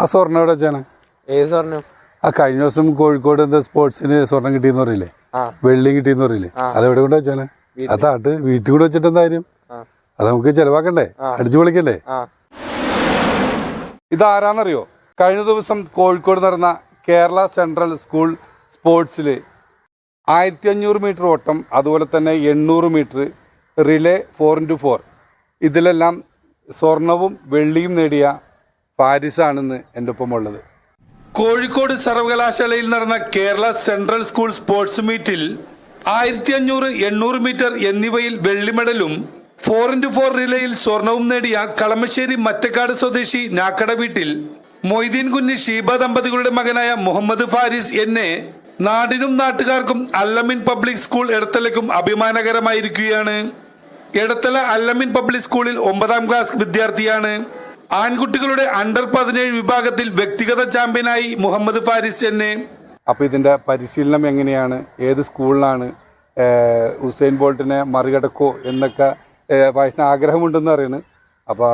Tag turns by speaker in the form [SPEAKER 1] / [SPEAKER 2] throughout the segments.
[SPEAKER 1] ആ സ്വർണം എവിടെ വെച്ചാണ്?
[SPEAKER 2] ഏത് സ്വർണം?
[SPEAKER 1] ആ കഴിഞ്ഞ ദിവസം കോഴിക്കോട് എന്താ സ്പോർട്സിന് സ്വർണം കിട്ടിയെന്ന് പറയില്ലേ? വെള്ളി കിട്ടിയെന്ന് പറയില്ലേ? അതെവിടെ കൊണ്ട് വെച്ചാണ്? ആ താട്ട് വീട്ടിൽ കൂടെ വെച്ചിട്ട് എന്താ കാര്യം? അത് നമുക്ക് ചെലവാക്കണ്ടേ? അടിച്ചു പൊളിക്കണ്ടേ? ഇതാരാന്നറിയോ? കഴിഞ്ഞ ദിവസം കോഴിക്കോട് നടന്ന കേരള സെൻട്രൽ സ്കൂൾ സ്പോർട്സിൽ ആയിരത്തി അഞ്ഞൂറ് മീറ്റർ ഓട്ടം അതുപോലെ തന്നെ എണ്ണൂറ് metre relay four into four ഇതിലെല്ലാം സ്വർണവും വെള്ളിയും നേടിയ പാരീസാണെന്ന് എന്റെ ഒപ്പമുള്ളത്. കോഴിക്കോട് സർവകലാശാലയിൽ നടന്ന കേരള സെൻട്രൽ സ്കൂൾ സ്പോർട്സ് മീറ്റിൽ ആയിരത്തി അഞ്ഞൂറ് എണ്ണൂറ് മീറ്റർ എന്നിവയിൽ വെള്ളി മെഡലും ഫോർ ഇന്റു ഫോർ റിലേയിൽ സ്വർണവും നേടിയ കളമശ്ശേരി മറ്റക്കാട് സ്വദേശി നാക്കട വീട്ടിൽ മൊയ്തീൻ കുഞ്ഞ് ഷീബ ദമ്പതികളുടെ മകനായ മുഹമ്മദ് ഫാരിസ് എന്നെ നാടിനും നാട്ടുകാർക്കും അല്ലമിൻ പബ്ലിക് സ്കൂൾ എടത്തലയ്ക്കും അഭിമാനകരമായിരിക്കുകയാണ്. എടത്തല അല്ലമിൻ പബ്ലിക് സ്കൂളിൽ ഒമ്പതാം ക്ലാസ് വിദ്യാർത്ഥിയാണ്. ആൺകുട്ടികളുടെ അണ്ടർ പതിനേഴ് വിഭാഗത്തിൽ വ്യക്തിഗത ചാമ്പ്യനായി മുഹമ്മദ് ഫാരിസ് എന്നെ. അപ്പോൾ ഇതിന്റെ പരിശീലനം എങ്ങനെയാണ്? ഏത് സ്കൂളിലാണ്? ഹുസൈൻ ഉസൈൻ ബോൾട്ടിനെ മറികടക്കോ എന്നൊക്കെ വയസ്സിന് ആഗ്രഹമുണ്ടെന്ന് അപ്പൊ അപ്പോൾ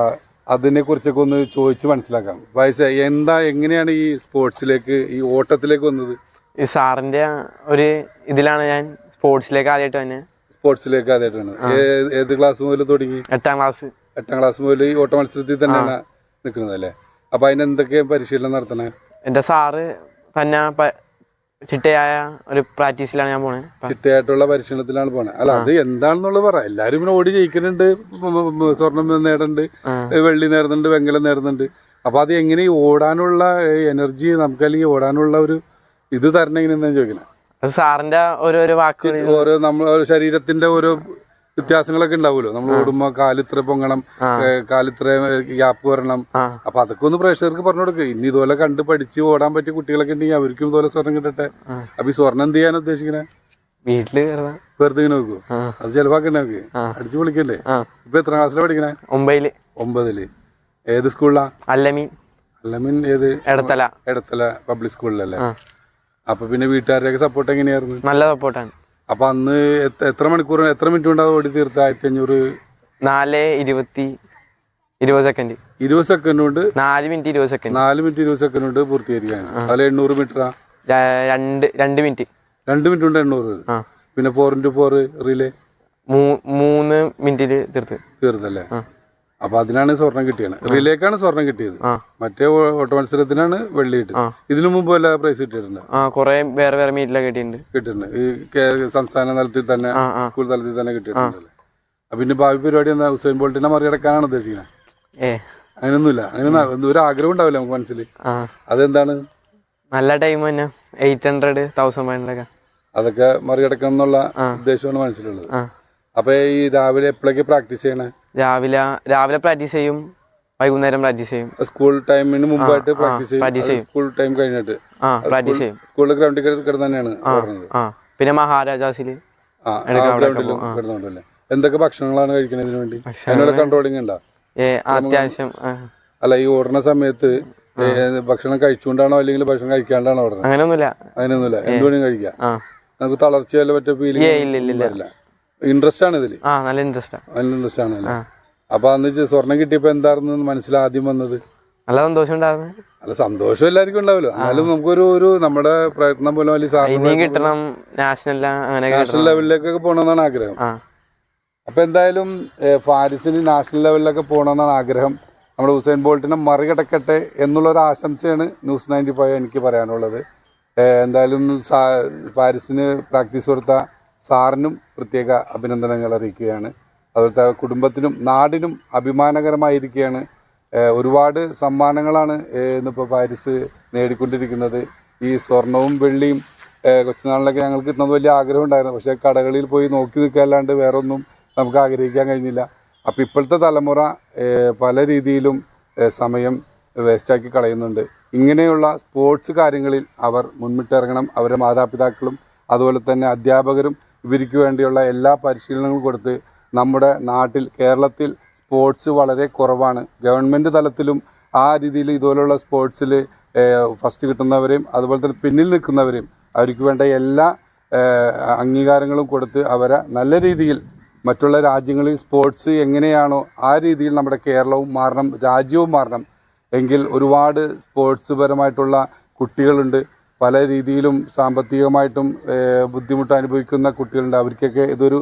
[SPEAKER 1] അതിനെക്കുറിച്ചൊക്കെ ഒന്ന് ചോദിച്ച് മനസ്സിലാക്കാം. വയസ്സ് എന്താ എങ്ങനെയാണ് ഈ സ്പോർട്സിലേക്ക് ഈ ഓട്ടത്തിലേക്ക് വന്നത്?
[SPEAKER 2] ഈ സാറിന്റെ ഒരു ഇതിലാണ് ഞാൻ സ്പോർട്സിലേക്ക് ആദ്യമായിട്ട് തന്നെ
[SPEAKER 1] സ്പോർട്സിലേക്ക് ആദ്യമായിട്ട് വന്നത്. ഏത് ക്ലാസ് മുതൽ തുടങ്ങി?
[SPEAKER 2] എട്ടാം ക്ലാസ്.
[SPEAKER 1] എട്ടാം ക്ലാസ് മുതൽ ഈ ഓട്ട മത്സരത്തിൽ തന്നെയാണ് നിൽക്കുന്നത് അല്ലേ? അപ്പൊ അതിനെന്തൊക്കെ പരിശീലനം നടത്തണേ?
[SPEAKER 2] എന്റെ സാറ് തന്നെ പ- ചിട്ടയായ ഒരു പ്രാക്ടീസിലാണ് ഞാൻ പോണത് പ-
[SPEAKER 1] ചിട്ടയായിട്ടുള്ള പരിശീലനത്തിലാണ് പോണേ. അല്ല അത് എന്താണെന്നുള്ളത് പറ. എല്ലാരും ഇങ്ങനെ ഓടി ജയിക്കുന്നുണ്ട്. ഉം ഉം ഉം സ്വർണം നേടുന്നുണ്ട്. വെള്ളി നേടുന്നുണ്ട് വെങ്കലം നേടുന്നുണ്ട്. അപ്പൊ അത് എങ്ങനെ ഈ ഓടാനുള്ള എനർജി നമുക്ക് അല്ലെങ്കിൽ ഓടാനുള്ള ഒരു ഇത് തരണം എങ്ങനെയാണെന്ന് ചോദിക്കണേ?
[SPEAKER 2] അത് സാറിന്റെ ഓരോരോ വാക്കുകൾ
[SPEAKER 1] ഓരോ നമ്മൾ ശരീരത്തിന്റെ ഓരോ വ്യത്യാസങ്ങളൊക്കെ ഉണ്ടാവുമല്ലോ. നമ്മൾ ഓടുമ്പോ കാലിത്ര പൊങ്ങണം കാലിത്ര ഗ്യാപ്പ് വരണം. അപ്പൊ അതൊക്കെ ഒന്ന് പ്രേക്ഷകർക്ക് പറഞ്ഞു കൊടുക്കുക ഇനി ഇതുപോലെ കണ്ട് പഠിച്ച് ഓടാൻ പറ്റിയ കുട്ടികളൊക്കെ ഉണ്ടെങ്കിൽ അവർക്കും ഇതുപോലെ സ്വർണം കിട്ടട്ടെ. അപ്പൊ ഈ സ്വർണം എന്ത് ചെയ്യാൻ ഉദ്ദേശിക്കണേ?
[SPEAKER 2] വീട്ടിൽ വെറുതെ
[SPEAKER 1] ഇങ്ങനെ നോക്കൂ. അത് ചെലവാക്കണ്ടേ നമുക്ക്? അടിച്ചു പൊളിക്കണ്ടേ?
[SPEAKER 2] ആ.
[SPEAKER 1] ഇപ്പൊ എത്ര ക്ലാസ്സിലാണ് പഠിക്കണേ?
[SPEAKER 2] ഒമ്പതിൽ.
[SPEAKER 1] ഒമ്പതിൽ. ഏത് സ്കൂളിലാ
[SPEAKER 2] അല്ലമീൻ.
[SPEAKER 1] അല്ലമീൻ ഏത്?
[SPEAKER 2] എടത്തല.
[SPEAKER 1] എടത്തല പബ്ലിക് സ്കൂളിലല്ലേ അപ്പൊ പിന്നെ വീട്ടുകാരുടെയൊക്കെ സപ്പോർട്ട് എങ്ങനെയായിരുന്നു?
[SPEAKER 2] നല്ല സപ്പോർട്ടാണ്
[SPEAKER 1] അപ്പൊ അന്ന് എത്ര- മണിക്കൂർ എത്ര മിനിറ്റ് കൊണ്ട് ഓടി തീർത്ത ആയിരത്തി അഞ്ഞൂറ്
[SPEAKER 2] നാല് ഇരുപത്തി ഇരുപത് സെക്കൻഡ്
[SPEAKER 1] ഇരുപത് സെക്കൻഡ് കൊണ്ട്
[SPEAKER 2] നാല് മിനിറ്റ് ഇരുപത് സെക്കൻഡ്
[SPEAKER 1] നാല് മിനിറ്റ് ഇരുപത് സെക്കൻഡ് കൊണ്ട് പൂർത്തീകരിക്കാൻ അതിൽ എണ്ണൂറ് മീറ്ററാ
[SPEAKER 2] രണ്ട് രണ്ട് മിനിറ്റ്.
[SPEAKER 1] രണ്ട് മിനിറ്റ് കൊണ്ട് എണ്ണൂറ്. പിന്നെ ഫോർ ഇന്റു ഫോർ റിലേ
[SPEAKER 2] മൂന്ന് മിനിറ്റിൽ തീർത്ത്.
[SPEAKER 1] തീർത്തല്ലേ? അപ്പൊ അതിനാണ് സ്വർണം കിട്ടിയത്. റിലേക്കാണ് സ്വർണം കിട്ടിയത്. മറ്റേ ഓട്ട മത്സരത്തിനാണ് വെള്ളി കിട്ടിയത്. ഇതിനു മുമ്പ് വല്ല പ്രൈസ് കിട്ടിയിട്ടുണ്ട്?
[SPEAKER 2] കുറേ വേറെ വേറെ മീറ്റിലൊക്കെ കിട്ടിയിട്ടുണ്ട്.
[SPEAKER 1] കിട്ടിയിട്ടുണ്ട്. ഈ സംസ്ഥാന തലത്തിൽ തന്നെ. സ്കൂൾ തലത്തിൽ തന്നെ കിട്ടിയിട്ടുണ്ടല്ലേ? പിന്നെ ഭാവി പരിപാടി എന്താ? ഹുസൈൻ ബോൾട്ടിനെ മറികടക്കാനാണ് ഉദ്ദേശിക്കുന്നത് അങ്ങനൊന്നുമില്ല അങ്ങനെ ഒരു ആഗ്രഹം ഉണ്ടാവില്ല നമുക്ക് മനസ്സിൽ. അതെന്താണ്?
[SPEAKER 2] നല്ല ടൈം തന്നെ. എയ്റ്റ് ഹൺഡ്രഡ് തൗസൻഡ്
[SPEAKER 1] അതൊക്കെ മറികടക്കണം എന്നുള്ള ഉദ്ദേശമാണ് മനസ്സിലുള്ളത്.
[SPEAKER 2] ആ
[SPEAKER 1] അപ്പൊ ഈ രാവിലെ എപ്പോഴൊക്കെ പ്രാക്ടീസ് ചെയ്യണേ?
[SPEAKER 2] രാവിലെ രാവിലെ പ്രാക്ടീസ് ചെയ്യും വൈകുന്നേരം പ്രാക്ടീസ് ചെയ്യും.
[SPEAKER 1] സ്കൂൾ ടൈമിന് മുമ്പായിട്ട് പ്രാക്ടീസ് ചെയ്യും. സ്കൂൾ ടൈം കഴിഞ്ഞിട്ട്.
[SPEAKER 2] ആ പ്രാക്ടീസ് ചെയ്യും.
[SPEAKER 1] സ്കൂളിൽ ഗ്രൗണ്ടിൽ കിടന്ന് തന്നെയാണ്
[SPEAKER 2] ആ പിന്നെ
[SPEAKER 1] കിടന്നുണ്ടല്ലേ എന്തൊക്കെ ഭക്ഷണങ്ങളാണ് കഴിക്കുന്നതിന് വേണ്ടി? അതിനുള്ള കൺട്രോളിങ് ഉണ്ടോ?
[SPEAKER 2] അത്യാവശ്യം
[SPEAKER 1] അല്ല ഈ ഓടുന്ന സമയത്ത് ഭക്ഷണം കഴിച്ചുകൊണ്ടാണോ അല്ലെങ്കിൽ ഭക്ഷണം കഴിക്കാണ്ടാണോ ഓടുന്നത്?
[SPEAKER 2] അങ്ങനെയൊന്നുമില്ല.
[SPEAKER 1] അങ്ങനെയൊന്നുമില്ല. എന്തുവേണം കഴിക്കാം. നമുക്ക് തളർച്ചയല്ല
[SPEAKER 2] പറ്റിയ
[SPEAKER 1] ഫീലിംഗ്
[SPEAKER 2] ഇല്ല
[SPEAKER 1] ഇൻട്രസ്റ്റ് ആണ് ഇതിൽ.
[SPEAKER 2] ആ നല്ല ഇൻട്രസ്റ്റ്.
[SPEAKER 1] നല്ല ഇൻട്രസ്റ്റ് ആണ് അപ്പൊ അന്ന് സ്വർണം കിട്ടിയപ്പോ എന്തായിരുന്നു മനസ്സിൽ ആദ്യം വന്നത്?
[SPEAKER 2] നല്ല സന്തോഷം ഉണ്ടായിരുന്നു.
[SPEAKER 1] നല്ല സന്തോഷം എല്ലാവർക്കും ഉണ്ടാവില്ല എന്നാലും നമുക്കൊരു ഒരു നമ്മുടെ പ്രയത്നം പോലെ
[SPEAKER 2] ഇനിയും കിട്ടണം. നാഷണൽ
[SPEAKER 1] നാഷണൽ ലെവലിലേക്കൊക്കെ പോകണമെന്നാണ് ആഗ്രഹം. അപ്പൊ എന്തായാലും ഫാരിസിന് നാഷണൽ ലെവലിലൊക്കെ പോകണമെന്നാണ് ആഗ്രഹം. നമ്മുടെ ഹുസൈൻ ബോൾട്ടിനെ മറികടക്കട്ടെ എന്നുള്ള ഒരു ആശംസയാണ് ന്യൂസ് നയന്റി ഫൈവ് എനിക്ക് പറയാനുള്ളത്. എന്തായാലും ഫാരിസിന് പ്രാക്ടീസ് കൊടുത്ത സാറിനും പ്രത്യേക അഭിനന്ദനങ്ങൾ അറിയിക്കുകയാണ്. അതുപോലത്തെ കുടുംബത്തിനും നാടിനും അഭിമാനകരമായിരിക്കുകയാണ്. ഒരുപാട് സമ്മാനങ്ങളാണ് ഇന്നിപ്പോൾ പാരീസ് നേടിക്കൊണ്ടിരിക്കുന്നത്. ഈ സ്വർണവും വെള്ളിയും കൊച്ചുനാളിലൊക്കെ ഞങ്ങൾക്ക് കിട്ടുന്നത് വലിയ ആഗ്രഹം ഉണ്ടായിരുന്നു. പക്ഷേ കടകളിൽ പോയി നോക്കി നിൽക്കാല്ലാണ്ട് വേറെ ഒന്നും നമുക്ക് ആഗ്രഹിക്കാൻ കഴിഞ്ഞില്ല. അപ്പോൾ ഇപ്പോഴത്തെ തലമുറ പല രീതിയിലും സമയം വേസ്റ്റാക്കി കളയുന്നുണ്ട്. ഇങ്ങനെയുള്ള സ്പോർട്സ് കാര്യങ്ങളിൽ അവർ മുൻപിട്ടിറങ്ങണം അവരുടെ മാതാപിതാക്കളും അതുപോലെ തന്നെ അധ്യാപകരും ഇവർക്ക് വേണ്ടിയുള്ള എല്ലാ പരിശീലനങ്ങളും കൊടുത്ത് നമ്മുടെ നാട്ടിൽ കേരളത്തിൽ സ്പോർട്സ് വളരെ കുറവാണ്. ഗവൺമെന്റ് തലത്തിലും ആ രീതിയിൽ ഇതുപോലുള്ള സ്പോർട്സിൽ ഫസ്റ്റ് കിട്ടുന്നവരെയും അതുപോലെ തന്നെ പിന്നിൽ നിൽക്കുന്നവരെയും അവർക്ക് വേണ്ട എല്ലാ അംഗീകാരങ്ങളും കൊടുത്ത് അവരെ നല്ല രീതിയിൽ മറ്റുള്ള രാജ്യങ്ങളിൽ സ്പോർട്സ് എങ്ങനെയാണോ ആ രീതിയിൽ നമ്മുടെ കേരളവും മാറണം രാജ്യവും മാറണം. എങ്കിൽ ഒരുപാട് സ്പോർട്സ് പരമായിട്ടുള്ള കുട്ടികളുണ്ട്. പല രീതിയിലും സാമ്പത്തികമായിട്ടും ബുദ്ധിമുട്ട് അനുഭവിക്കുന്ന കുട്ടികളുണ്ട്. അവർക്കൊക്കെ ഇതൊരു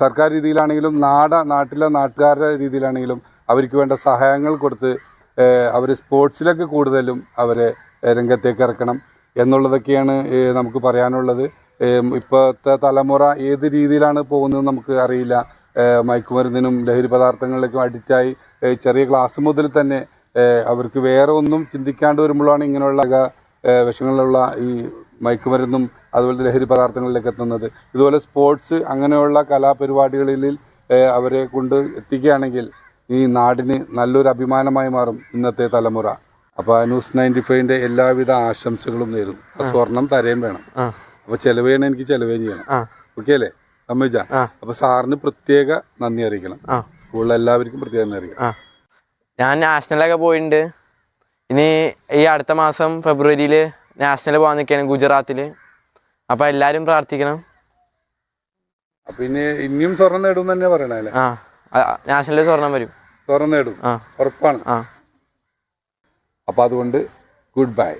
[SPEAKER 1] സർക്കാർ രീതിയിലാണെങ്കിലും നാട നാട്ടിലെ നാട്ടുകാരുടെ രീതിയിലാണെങ്കിലും അവർക്ക് വേണ്ട സഹായങ്ങൾ കൊടുത്ത് അവർ സ്പോർട്സിലൊക്കെ കൂടുതലും അവരെ രംഗത്തേക്ക് ഇറക്കണം എന്നുള്ളതൊക്കെയാണ് നമുക്ക് പറയാനുള്ളത്. ഇപ്പോഴത്തെ തലമുറ ഏത് രീതിയിലാണ് പോകുന്നത് നമുക്ക് അറിയില്ല. മയക്കുമരുന്നിനും ലഹരി പദാർത്ഥങ്ങളിലേക്കും അഡിക്റ്റായി. ചെറിയ ക്ലാസ് മുതൽ തന്നെ അവർക്ക് വേറെ ഒന്നും ചിന്തിക്കാണ്ട് വരുമ്പോഴാണ് ഇങ്ങനെയുള്ള വിഷങ്ങളുള്ള ഈ മയക്കുമരുന്നും അതുപോലെ ലഹരി പദാർത്ഥങ്ങളിലേക്ക് എത്തുന്നത്. ഇതുപോലെ സ്പോർട്സ് അങ്ങനെയുള്ള കലാപരിപാടികളിൽ അവരെ കൊണ്ട് എത്തിക്കുകയാണെങ്കിൽ ഈ നാടിന് നല്ലൊരു അഭിമാനമായി മാറും ഇന്നത്തെ തലമുറ. അപ്പോൾ ന്യൂസ് നയന്റി ഫൈവിന്റെ എല്ലാവിധ ആശംസകളും നേരുന്നു. ആ സ്വർണം തരയും വേണം. അപ്പോൾ ചെലവ് ചെയ്യണം എനിക്ക് ചെലവ് ചെയ്യണം. ഓക്കെ അല്ലേ? സമ്മതിച്ച. അപ്പോൾ സാറിന് പ്രത്യേക നന്ദി അറിയിക്കണം. സ്കൂളിൽ എല്ലാവർക്കും പ്രത്യേക നന്ദി അറിയിക്കണം.
[SPEAKER 2] ഞാൻ നാഷണലൊക്കെ പോയിട്ടുണ്ട് ഇനി ഈ അടുത്ത മാസം ഫെബ്രുവരിയിൽ നാഷണൽ പോകാൻ നിൽക്കുകയാണ് ഗുജറാത്തിൽ അപ്പോൾ എല്ലാവരും പ്രാർത്ഥിക്കണം.
[SPEAKER 1] പിന്നെ ഇനി ഇനിയും സ്വർണം നേടും തന്നെ പറയണല്ലേ
[SPEAKER 2] ആ നാഷണലിൽ സ്വർണം വരും.
[SPEAKER 1] സ്വർണം നേടും.
[SPEAKER 2] ആ.
[SPEAKER 1] ഉറപ്പാണ്.
[SPEAKER 2] ആ.
[SPEAKER 1] അപ്പോൾ അതുകൊണ്ട് ഗുഡ് ബൈ.